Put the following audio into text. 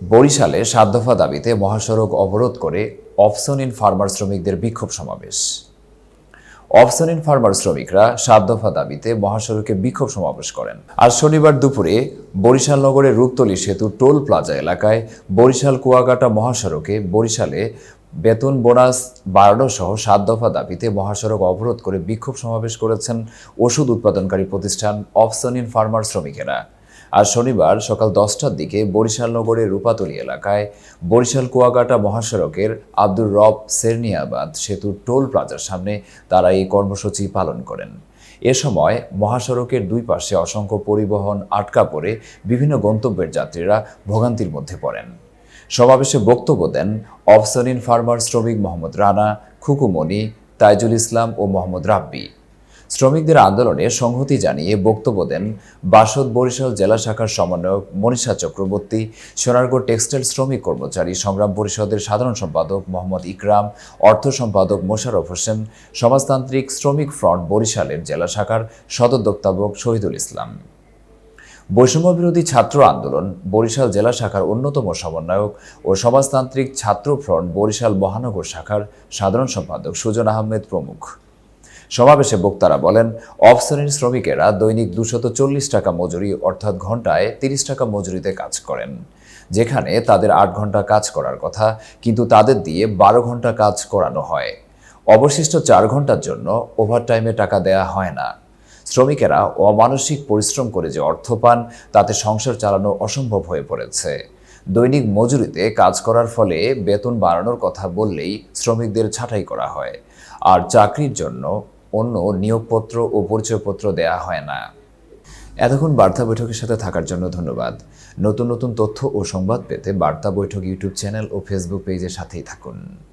বরিশালে সাত দফা দাবিতে মহাসড়ক অবরোধ করে অপশন ইন ফার্মার শ্রমিকদের বিক্ষোভ সমাবেশ। অপশন ইন ফার্মার শ্রমিকরা সাত দফা দাবিতে মহাসড়কে বিক্ষোভ সমাবেশ করেন। আজ শনিবার দুপুরে বরিশাল নগরের রূপতলি সেতু টোল প্লাজা এলাকায় বরিশাল কুয়াকাটা মহাসড়কে বরিশালে বেতন বোনাস বাড়ানো সহ সাত দফা দাবিতে মহাসড়ক অবরোধ করে বিক্ষোভ সমাবেশ করেছেন ওষুধ উৎপাদনকারী প্রতিষ্ঠান অপশন ইন ফার্মার শ্রমিকেরা। আজ শনিবার সকাল দশটার দিকে বরিশাল নগরের রূপাতলি এলাকায় বরিশাল কুয়াকাটা মহাসড়কের আব্দুর রব সেরনিয়াবাদ সেতুর টোল প্লাজার সামনে তারা এই কর্মসূচি পালন করেন। এ সময় মহাসড়কের দুই পাশে অসংখ্য পরিবহন আটকা পড়ে বিভিন্ন গন্তব্যের যাত্রীরা ভোগান্তির মধ্যে পড়েন। সমাবেশে বক্তব্য দেন অফসরিন ফার্মার শ্রমিক মোহাম্মদ রানা, খুকুমণি, তাইজুল ইসলাম ও মোহাম্মদ রাব্বি। শ্রমিকদের আন্দোলনে সংহতি জানিয়ে বক্তব্য দেন বাসদ বরিশাল জেলা শাখার সমন্বয়ক মনীষা চক্রবর্তী সোনারগড় টেক্সটাইল শ্রমিক কর্মচারী সংগ্রাম পরিষদের সাধারণ সম্পাদক মোহাম্মদ ইকরাম, অর্থ সম্পাদক মোশারফ হোসেন, সমাজতান্ত্রিক শ্রমিক ফ্রন্ট বরিশালের জেলা শাখার সদরদপ্তাবক শহীদুল ইসলাম। বৈষম্য বিরোধী ছাত্র আন্দোলন বরিশাল জেলা শাখার অন্যতম সমন্বয়ক ও সমাজতান্ত্রিক ছাত্র ফ্রন্ট বরিশাল মহানগর শাখার সাধারণ সম্পাদক সুজন আহমেদ প্রমুখ। সমাবেশে বক্তারা বলেন অফশ্রেণীর শ্রমিকেরা দৈনিক দুশত চল্লিশ টাকা মজুরি, অর্থাৎ ঘন্টায় তিরিশ টাকা মজুরিতে কাজ করেন। যেখানে তাদের আট ঘণ্টা কাজ করার কথা, কিন্তু তাদের দিয়ে বারো ঘণ্টা কাজ করানো হয়। অবশিষ্ট চার ঘণ্টার জন্য ওভারটাইমে টাকা দেয়া হয় না। শ্রমিকেরা অমানসিক পরিশ্রম করে যে অর্থ পান, তাতে সংসার চালানো অসম্ভব হয়ে পড়েছে। দৈনিক মজুরিতে কাজ করার ফলে বেতন বাড়ানোর কথা বললেই শ্রমিকদের ছাঁটাই করা হয়। আর চাকরির জন্য অন্য নিয়োগপত্র ও পরিচয়পত্র দেয়া হয় না। এতক্ষণ বার্তা বৈঠকের সাথে থাকার জন্য ধন্যবাদ। নতুন নতুন তথ্য ও সংবাদ পেতে বার্তা বৈঠক ইউটিউব চ্যানেল ও ফেসবুক পেজের সাথেই থাকুন।